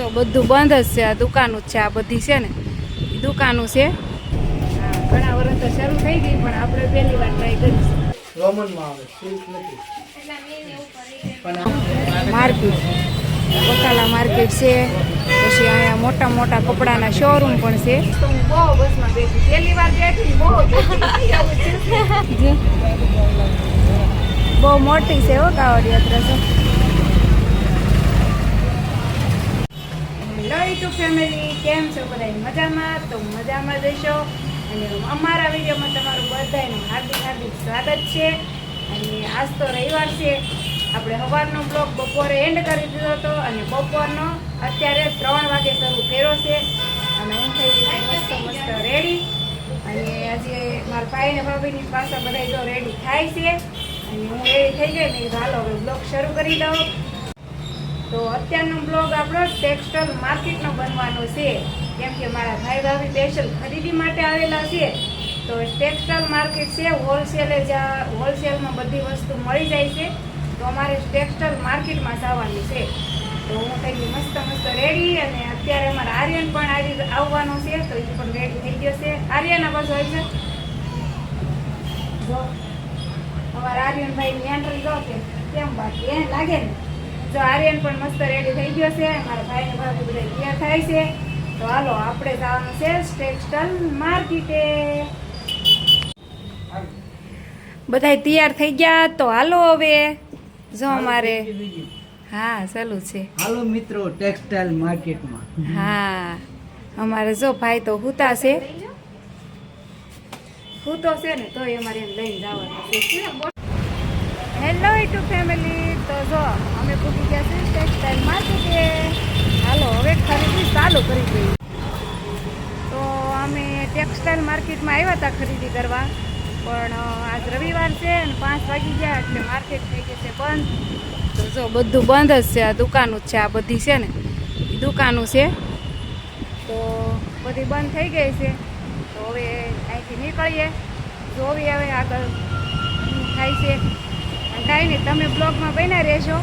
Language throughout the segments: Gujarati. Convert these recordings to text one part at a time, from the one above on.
જો બધું બંધ જ છે. આ દુકાનું જ છે. આ બધી છે ને દુકાનું છે. ઘણા વર્ષ તો શરૂ થઈ ગઈ પણ આપણે પહેલી વાર ટ્રાય કરીશું રોમનમાં આવે સિલ્ક નથી. માર્કેટ બકાલા માર્કેટ છે. પછી અહીંયા મોટા મોટા કપડાના શોરૂમ પણ છે. તો હું બહુ બસમાં બેઠી. પહેલી વાર બેઠી બહુ બહુ મોટી છે હો કાવડ યાત્રા તો. હેલો યુટ્યુબ ફેમિલી કેમ છો બધા મજામાં? તો મજામાં જઈશો અને અમારા વિડીયોમાં તમારું બધાનું હાર્દિક હાર્દિક સ્વાગત છે. અને આજ તો રવિવાર છે. આપણે સવારનો બ્લોગ બપોરે એન્ડ કરી દીધો હતો અને બપોરનો અત્યારે ત્રણ વાગે શરૂ કર્યો છે. અને હું થઈ ગઈ મસ્ત મસ્ત રેડી અને આજે મારા ભાઈ ને ભાભીની પાસે બધા તો રેડી થાય છે. અને હું રેડી થઈ ગઈ ને હાલો હવે બ્લોગ શરૂ કરી દઉં. તો અત્યારનો બ્લોગ આપણો ટેક્સટાઇલ માર્કેટનો બનવાનો છે. કેમ કે મારા ભાઈ ભાભી સ્પેશિયલ ખરીદી માટે આવેલા છે. તો ટેક્સટાઇલ માર્કેટ છે હોલસેલે જ્યાં હોલસેલમાં બધી વસ્તુ મળી જાય છે. તો અમારે ટેક્સટાઇલ માર્કેટમાં જવાનું છે. તો હું થઈ મસ્ત મસ્ત રેડી અને અત્યારે અમારા આર્યન પણ આવી આવવાનો છે. તો એ પણ રેડી થઈ ગયો છે. આર્યન આ બાજુ આવી છે જો, અમારા આર્યનભાઈ ની એન્ટ્રી જો કે કેમ બાકી એ લાગે ને? જો આર્યન પણ મસ્ત રેડી થઈ ગયો છે મારા ભાઈને ભાભી બધા તૈયાર થાય છે. તો હાલો આપણે જવાનું છે ટેક્સટાઇલ માર્કેટે. બધા તૈયાર થઈ ગયા તો હાલો હવે. જો અમારે. હા ચાલુ છે. હાલો મિત્રો ટેક્સટાઇલ માર્કેટમાં. હા અમારે જો ભાઈ તો હુતા છે. હુતો છે ને તોય અમારે એમ લઈને જવાનું છે. હેલો ટુ ફેમિલી તો જો, અમે પૂકી ગયા છે ટેક્સટાઇલ માર્કેટે. હાલો, હવે ખરીદી ચાલુ કરી તો અમે ટેક્સટાઇલ માર્કેટમાં આવ્યા હતા ખરીદી કરવા. પણ આજ રવિવાર છે અને પાંચ વાગી ગયા એટલે માર્કેટ થઈ ગઈ છે બંધ. તો જો, બધું બંધ જ છે. આ દુકાનું જ છે, આ બધી છે ને દુકાનું છે. તો બધી બંધ થઈ ગઈ છે. તો હવે અહીંથી નીકળીએ. જોવી હવે આગળ થાય છે. કાંઈ નહીં તમે બ્લોગમાં બન્યા રહેશો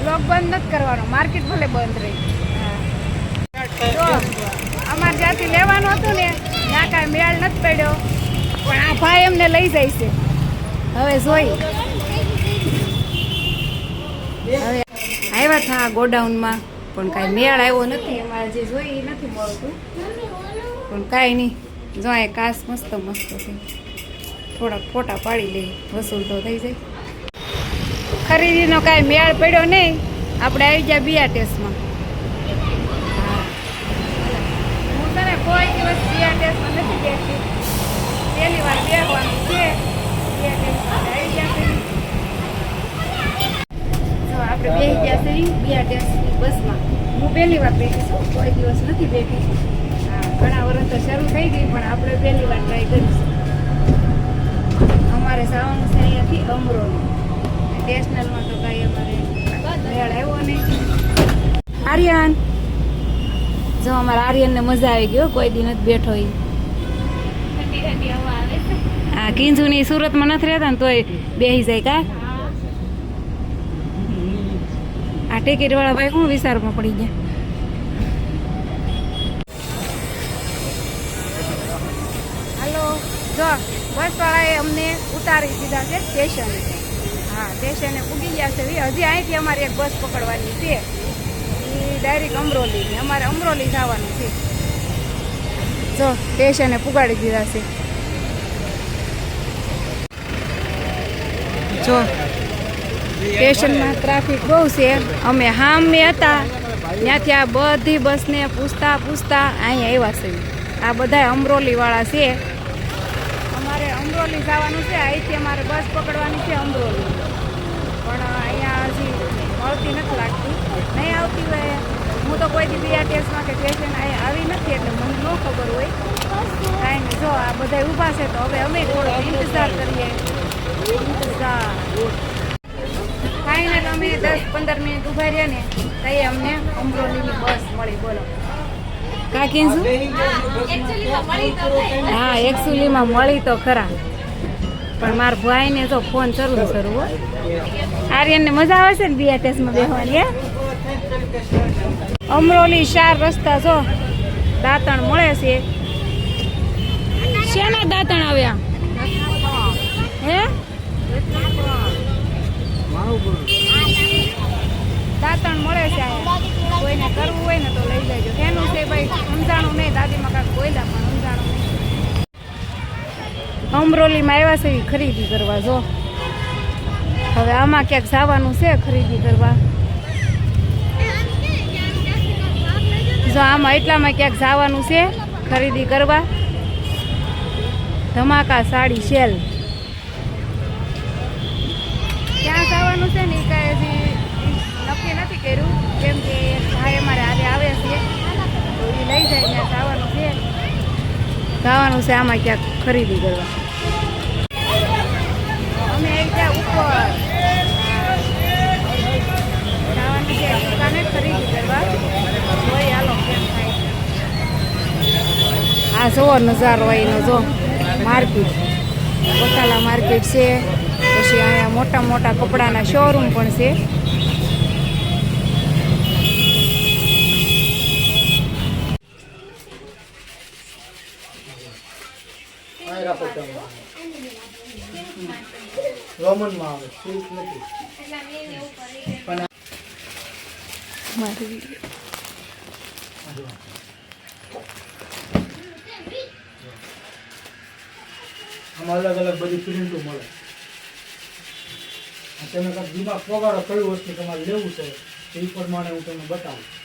બ્લોગ બંધ નથી કરવાનો, માર્કેટ ભલે બંધ રહી. અમારે જ્યાંથી લેવાનું હતું ને, ત્યાં કાંઈ મેળ નથી પડ્યો. પણ આ ભાઈ એમને લઈ જાય છે. હવે જોઈ. હવે આવ્યા હતા ગોડાઉનમાં, પણ કાંઈ મેળ આવ્યો નથી. અમારે જે જોઈ નથી મળતું. પણ કાંઈ નહીં. જો એ કાસ મસ્ત મસ્ત છે. થોડાક ફોટા પાડી લઈ વસૂલ તો થઈ જાય. ખરીદીનો કાંઈ મેળ પડ્યો નહીં. આપણે આવી ગયા ટેસ્ટમાં. હું. તને કોઈ દિવસ ટેસ્ટમાં નથી બેસતી. પહેલી વાર બેસવાનું છે. આપણે બે ગયા છે ટેસ્ટની બસમાં. હું પહેલી વાર બેઠી છું, કોઈ દિવસ નથી બેઠી. હા, ઘણા વર્ષ તો શરૂ થઈ ગઈ, પણ આપણે પહેલી વાર ટ્રાય કરીશું. જવાનું છે અમરોલી. ટેશનલમાં તો કાંઈ અમારે મેળ આવ્યો નહીં. આર્યન. જો અમારા આર્યનને મજા આવી ગયો કોઈ દિન જ બેઠો એ હા કિંજુની સુરતમાં નથી રહેતા ને તોય બેસી જાય કા? આ ટિકિટ વાળા ભાઈ શું વિચારમાં પડી ગયા? જો. બસ વાળાએ અમને ઉતારી દીધા છે સ્ટેશને. હા, સ્ટેશને પૂગી ગયા છે. હજી અહીંથી અમારે એક બસ પકડવાની છે. એ ડાયરેક્ટ અમરોલી અમારે અમરોલી જવાનું છે. જો, સ્ટેશને પુગાડી દીધા છે. જો, સ્ટેશનમાં ટ્રાફિક બહુ છે. અમે હામે હતા. ત્યાંથી આ બધી બસને પૂછતા પૂછતા અહીંયા આવ્યા છે આ બધા અમરોલીવાળા છે. અમરોલી જવાનું છે. અહીંથી અમારે બસ પકડવાની છે અમરોલી. પણ અહીંયા હજી મળતી નથી લાગતી. નહીં આવતી હોય. હું તો કોઈ બીઆરટીએસમાં કે સ્ટેશન આવી નથી એટલે મને ન ખબર હોય. કાંઈ નહીં. જો આ બધા ઊભા છે તો હવે અમે થોડો ઇંતજાર કરીએ. ઇંતજાર. કાંઈ ને અમે દસ પંદર મિનિટ ઊભા રહ્યા ને તઈ અમને અમરોલીની બસ મળી. બોલો. કાકી શું હા એકચ્યુઅલીમાં મળી તો ખરા. પણ મારા ભાઈને તો ફોન શરૂ શરૂ આર્યનને મજા આવે છે ને બીઆરટીએસમાં બેહવાની, હે? અમરોલી ચાર રસ્તા છો દાંતણ મળે છે. શેના દાંતણ આવ્યા હે? દાંતણ મળે છે કોઈને કરવું હોય ને તો લઈ લેજો. એનું છે ભાઈ, સમજાણું નહીં, દાદીમાં કાંઈક બોલ્યા પણ. અમરોલીમાં આવ્યા છે ઈ ખરીદી કરવા, જો. હવે આમાં ક્યાંક જવાનું છે ખરીદી કરવા. જો આમાં એટલામાં ક્યાંક જવાનું છે ખરીદી કરવા. ધમાકા સાડી સેલ. ક્યાં જવાનું છે ને એ કાંઈ નક્કી નથી કર્યું, કેમ કે ભાઈ અમારે આજે આવે છે એ લઈ જાય ત્યાં જવાનું છે. જવાનું છે આમાં ક્યાંક ખરીદી કરવા અમે આવી ગયા ઉપર જવાનું છે દુકાને ખરીદી કરવા હોય હાલો કેમ થાય આ જોવો નજારો અહીંનો જો માર્કેટ પોતાલા માર્કેટ છે. પછી અહીંયા મોટા મોટા કપડાના શોરૂમ પણ છે. રોમનમાં આવે આમાં અલગ અલગ બધી પ્રિન્ટો મળે. તમે કાંઈક દિમાગ પગાડો કયું વસ્તુ તમારે લેવું છે એ પ્રમાણે હું તમને બતાવું.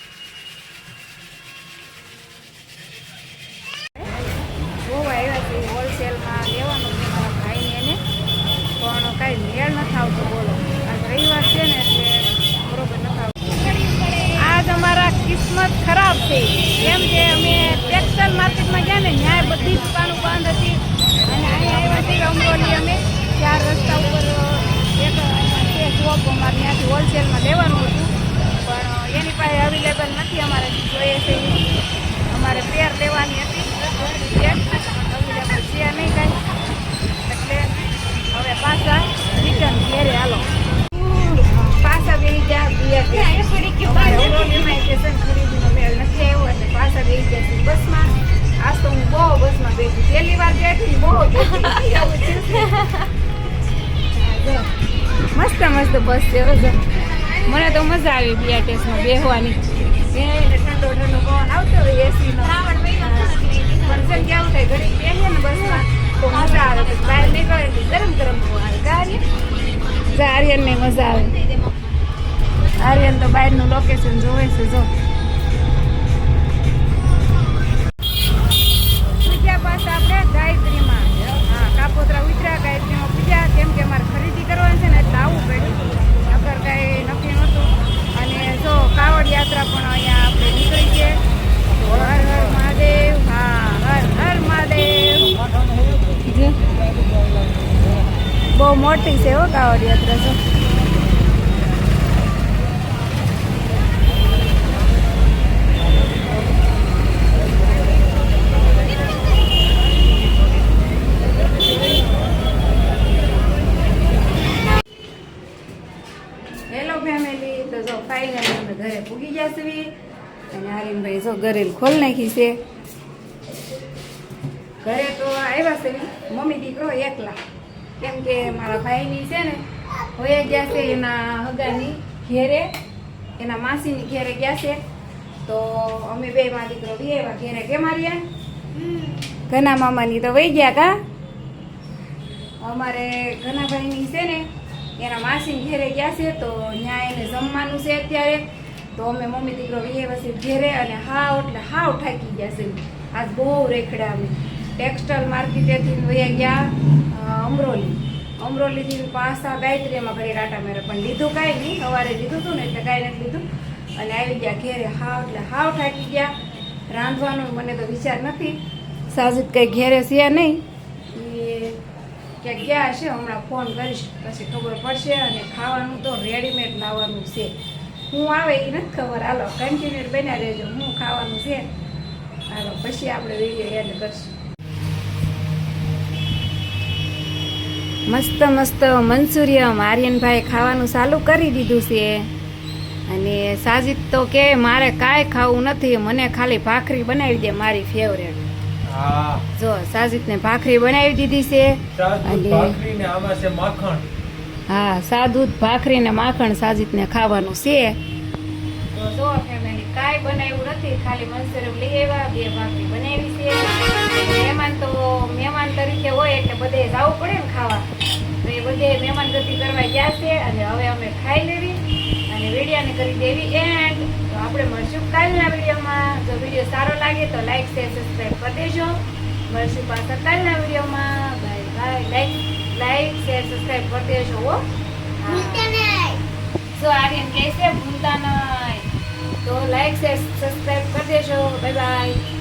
મસ્ત મસ્ત બસ છે મને તો મજા આવી બીઆરટીએસમાં બેહવાની. ઠંડો ઠંડો પવન આવતો હોય એસીનો છે કેવું થાય ઘડી બેસીએ ને બસમાં તો મજા આવે. બહાર નીકળે ગરમ ગરમ આવે આર્યનને મજા આવે. આર્યન તો બહારનું લોકેશન જોવે છે જો. બીજા પાછા આપણે ગાયત્રીમાં હા કાપોતરા ઉતર્યા ગાયત્રીમાં પૂજ્યા કેમ કે અમારે ખરીદી કરવાની છે ને એટલે આવવું પડ્યું અગર કાંઈ નક્કી નહોતું અને જો કાવડ યાત્રા પણ અહીંયા આપણે નીકળી છે તો હર હર મહાદેવ હા હર હર મહાદેવ જી. બહુ મોટી છે હો કાવડ યાત્રા અમે ઘરે પૂગી છીએ. અને આર્યનભાઈ જો ગરેલ ખોલ નાખી છે. ઘરે તો આવ્યા છે. મમ્મી દીકરો એકલા. કેમ કે મારા ભાઈની છે ને હોય ગયા છે એના હગાની ઘેરે, એના માસીની ઘેરે ગયા છે. તો અમે બે માં દીકરો બે એવા ઘેરે. કેમ આર્યન ઘના મામાની તો વહી ગયા કા? અમારે ઘના ભાઈની છે ને, એના માસીની ઘેરે ગયા છે, તો ત્યાં એને જમવાનું છે અત્યારે. તો અમે મમ્મી દીકરો વીએ વસી ઘેરે અને હાવ, એટલે હાવ થાકી ગયા છે. આજ બહુ રેખડા અમે. ટેક્સટાઇલ માર્કેટેથી વયા ગયા. અમરોલી. અમરોલીથી પાસા ગાયત્રીમાં ઘડી રાટા મેરે, પણ લીધું કાંઈ નહીં. સવારે લીધું હતું ને એટલે કાંઈ નથી લીધું. અને આવી ગયા ઘેરે હાવ, એટલે હાવ થાકી ગયા. રાંધવાનો મને તો વિચાર નથી. સાજિદ કંઈ ઘેરે છે નહીં. એ ક્યાંક ગયા હશે, હમણાં ફોન કરીશ. પછી ખબર પડશે અને ખાવાનું તો રેડીમેડ લાવવાનું છે. હું આવે એ નથી ખબર. હાલો કન્ટિન્યુ બન્યા રહેજો. હું ખાવાનું છે. હાલો, પછી આપણે વીડિયો એડ કરશું. મસ્ત મસ્ત મનસુરિયમ આર્યનભાઈ ખાવાનું ચાલુ કરી દીધું છે. અને સાજિદ તો કે મારે કાંઈ ખાવું નથી મને ખાલી ભાખરી બનાવી દે મારી ફેવરેટ જો સાજીદને ભાખરી બનાવી દીધી છે. અને- ભાખરી ને આમાં છે માખણ. હા સાદું જ ભાખરી ને માખણ સાજીદને ખાવાનું છે. તો જો ફેમિલી કાંઈ બનાવ્યું નથી ખાલી મંચુરિયન લઈ આવ્યા બે ભાખરી બનાવી છે. મહેમાન તો મહેમાન તરીકે હોય એટલે બધે જવું પડે ને ખાવા. તો એ બધે મહેમાન ગતિ કરવા ગયા છે અને હવે અમે ખાઈ લેવી અને વિડીયાને કરી દેવી એન્ડ તો આપણે મળશું કાલના વિડીયોમાં. જો વીડિયો સારો લાગે તો લાઈક શેર સબસ્ક્રાઈબ કરી દેજો. મળશું પાછા કાલના વિડીયોમાં. Bye bye like like share subscribe કરી દેજો હો. હા. જો આર્યન કહે છે ભૂલતા નહીં. તો લાઈક શેર સબસ્ક્રાઈબ કરી દેજો. Bye bye